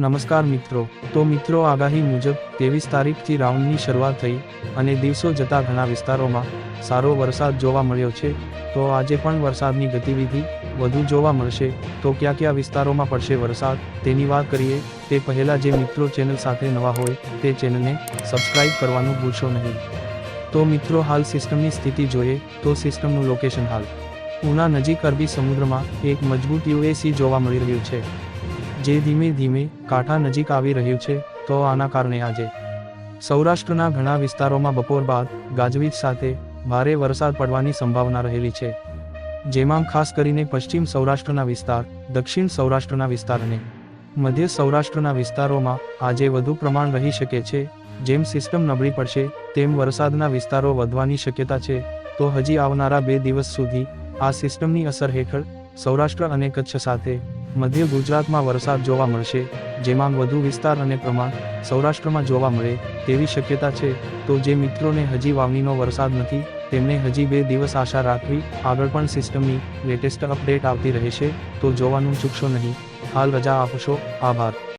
નમસ્કાર મિત્રો. તો મિત્રો આગાહી મુજબ ત્રેવીસ તારીખથી રાઉન્ડની શરૂઆત થઈ અને દિવસો જતા ઘણા વિસ્તારોમાં સારો વરસાદ જોવા મળ્યો છે. તો આજે પણ વરસાદની ગતિવિધિ વધુ જોવા મળશે. તો કયા કયા વિસ્તારોમાં પડશે વરસાદ? તેની વાત કરીએ, તે પહેલાં જે મિત્રો ચેનલ સાથે નવા હોય, તે ચેનલને સબસ્ક્રાઇબ કરવાનું ભૂલશો નહીં. તો મિત્રો, હાલ સિસ્ટમની સ્થિતિ જોઈએ, તો સિસ્ટમનું લોકેશન હાલ. ઉના નજીક અરબી સમુદ્રમાં એક મજબૂત યુએસી જોવા મળી રહ્યું છે. જે ધીમે ધીમે કાંઠા નજીક આવી રહ્યું છે, તો આના કારણે આજે સૌરાષ્ટ્રના ઘણા વિસ્તારોમાં બપોર બાદ ગાજવીજ સાથે ભારે વરસાદ પડવાની સંભાવના રહેલી છે. જેમાં ખાસ કરીને પશ્ચિમ સૌરાષ્ટ્રના વિસ્તાર, દક્ષિણ સૌરાષ્ટ્રના વિસ્તાર અને મધ્ય સૌરાષ્ટ્રના વિસ્તારોમાં આજે વધુ પ્રમાણ રહી શકે છે, જેમ સિસ્ટમ નબળી પડશે, તેમ વરસાદના વિસ્તારો વધવાની શક્યતા છે, તો હજી આવનારા બે દિવસ સુધી આ સિસ્ટમની અસર હેઠળ સૌરાષ્ટ્ર અને કચ્છ સાથે મધ્ય ગુજરાતમાં વરસાદ જોવા મળશે, જેમાં વધુ વિસ્તાર અને પ્રમાણ સૌરાષ્ટ્રમાં જોવા મળે તેવી શક્યતા છે. તો જે મિત્રોને હજી વાવણીનો વરસાદ નથી, તેમને હજી બે દિવસ આશા રાખવી, આગળ પણ સિસ્ટમની લેટેસ્ટ અપડેટ આવતી રહેશે, તો જોવાનું ચૂકશો નહીં. હાલ રજા આપશો. આભાર.